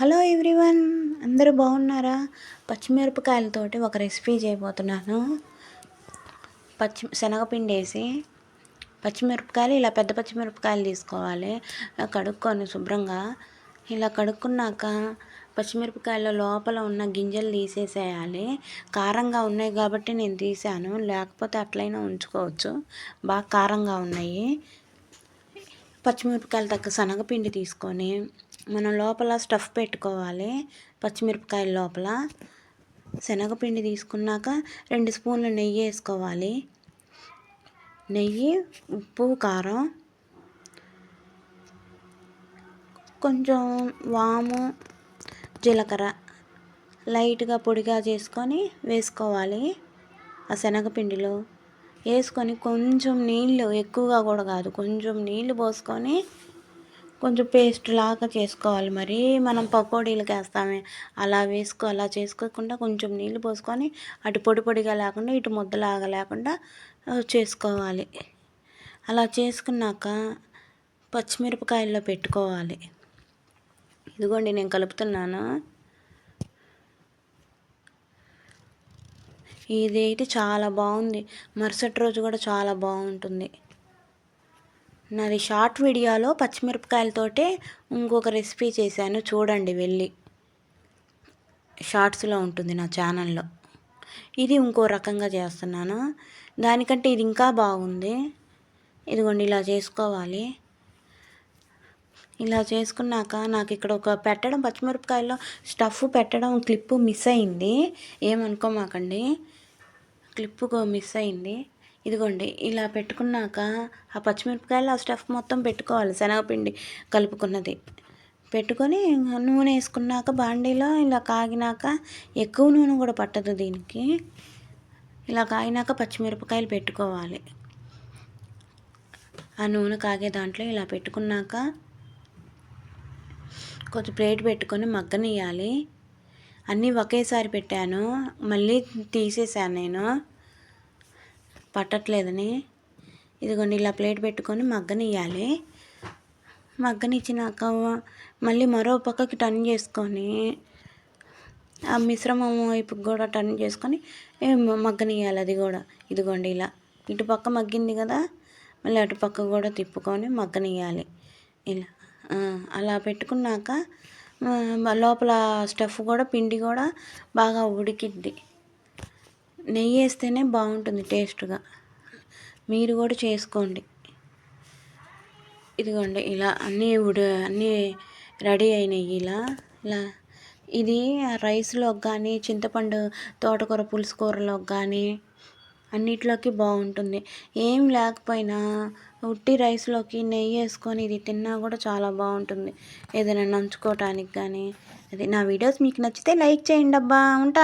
Hello everyone అందరూ బాగున్నారా? పచ్చిమిరపకాయలతోటి ఒక రెసిపీ చేయబోతున్నాను. పచ్చి శనగపిండి వేసి పచ్చిమిరపకాయలు ఇలా పెద్ద పచ్చిమిరపకాయలు తీసుకోవాలి. కడుక్కొని శుభ్రంగా ఇలా కడుక్కున్నాక పచ్చిమిరపకాయల లోపల ఉన్న గింజలు తీసేసేయాలి. కారంగా ఉన్నాయి కాబట్టి నేను తీసాను. లేకపోతే అట్లయినా ఉంచుకోవచ్చు. బాగా కారంగా ఉన్నాయి. పచ్చిమిరపకాయలు తగ్గ శనగపిండి తీసుకొని మనం లోపల స్టఫ్ పెట్టుకోవాలి పచ్చిమిరపకాయల లోపల. శనగపిండి తీసుకున్నాక రెండు స్పూన్ల నెయ్యి వేసుకోవాలి. నెయ్యి ఉప్పు కారం. కొంచెం వాము జీలకర్ర లైట్గా పొడిగా చేసుకొని వేసుకోవాలి ఆ శనగపిండిలో. వేసుకొని కొంచెం నీళ్ళు ఎక్కువగా కూడా కాదు కొంచెం నీళ్ళు పోసుకొని కొంచెం పేస్ట్ లాగా చేసుకోవాలి మరి. మనం పకోడీలకు వేస్తామే అలా వేసుకో అలా చేసుకోకుండా కొంచెం నీళ్ళు పోసుకొని అటు పొడి పొడిగా లేకుండా ఇటు ముద్దలాగా లేకుండా చేసుకోవాలి. అలా చేసుకున్నాక పచ్చిమిరపకాయల్లో పెట్టుకోవాలి. ఇదిగోండి నేను కలుపుతున్నాను. ఇది అయితే చాలా బాగుంది. మరుసటి రోజు కూడా చాలా బాగుంటుంది. నాది షార్ట్ వీడియోలో పచ్చిమిరపకాయలతోటే ఇంకొక రెసిపీ చేశాను. చూడండి వెళ్ళి. షార్ట్స్లో ఉంటుంది నా ఛానల్లో. ఇది ఇంకో రకంగా చేస్తున్నాను. దానికంటే ఇది ఇంకా బాగుంది. ఇదిగోండి ఇలా చేసుకోవాలి. ఇలా చేసుకున్నాక నాకు ఇక్కడ ఒక పెట్టడం పచ్చిమిరపకాయల్లో స్టఫ్ పెట్టడం క్లిప్పు మిస్ అయింది. ఏమనుకోమాకండి. క్లిప్పు మిస్ అయింది. ఇదిగోండి ఇలా పెట్టుకున్నాక ఆ పచ్చిమిరపకాయలు ఆ స్టఫ్ మొత్తం పెట్టుకోవాలి శనగపిండి కలుపుకున్నది. పెట్టుకొని నూనె వేసుకున్నాక బాండీలో ఇలా కాగినాక ఎక్కువ నూనె కూడా పట్టదు దీనికి. ఇలా కాగినాక పచ్చిమిరపకాయలు పెట్టుకోవాలి. ఆ నూనె కాగే దాంట్లో ఇలా పెట్టుకున్నాక కొంచెం ప్లేట్ పెట్టుకొని మగ్గనియాలి అన్నీ ఒకేసారి పెట్టాను మళ్ళీ తీసేసాను నేను. పట్టట్లేదని. ఇదిగోండి ఇలా ప్లేట్ పెట్టుకొని మగ్గనియాలి మగ్గనిచ్చినాక మళ్ళీ మరో పక్కకి టర్న్ చేసుకొని ఆ మిశ్రమం వైపు కూడా టర్న్ చేసుకొని మగ్గనియాలి అది కూడా. ఇదిగోండి ఇలా. ఇటు పక్క మగ్గింది కదా మళ్ళీ అటు పక్క కూడా తిప్పుకొని మగ్గనియాలి ఇలా. అలా పెట్టుకున్నాక లోపల స్టఫ్ కూడా పిండి కూడా బాగా ఉడికిద్ది. నెయ్యి వేస్తేనే బాగుంటుంది టేస్ట్గా. మీరు కూడా చేసుకోండి. ఇదిగోండి ఇలా అన్నీ ఉడి అన్నీ రెడీ అయినాయి ఇలా. ఇలా ఇది రైస్లోకి కానీ చింతపండు తోటకూర పులుసు కూరలోకి కానీ అన్నిట్లోకి బాగుంటుంది. ఏం లేకపోయినా ఉట్టి రైస్లోకి నెయ్యి వేసుకొని ఇది తిన్నా కూడా చాలా బాగుంటుంది. ఏదైనా నంచుకోవటానికి కానీ అది నా వీడియోస్ మీకు నచ్చితే లైక్ చేయండి అబ్బా. ఉంటాను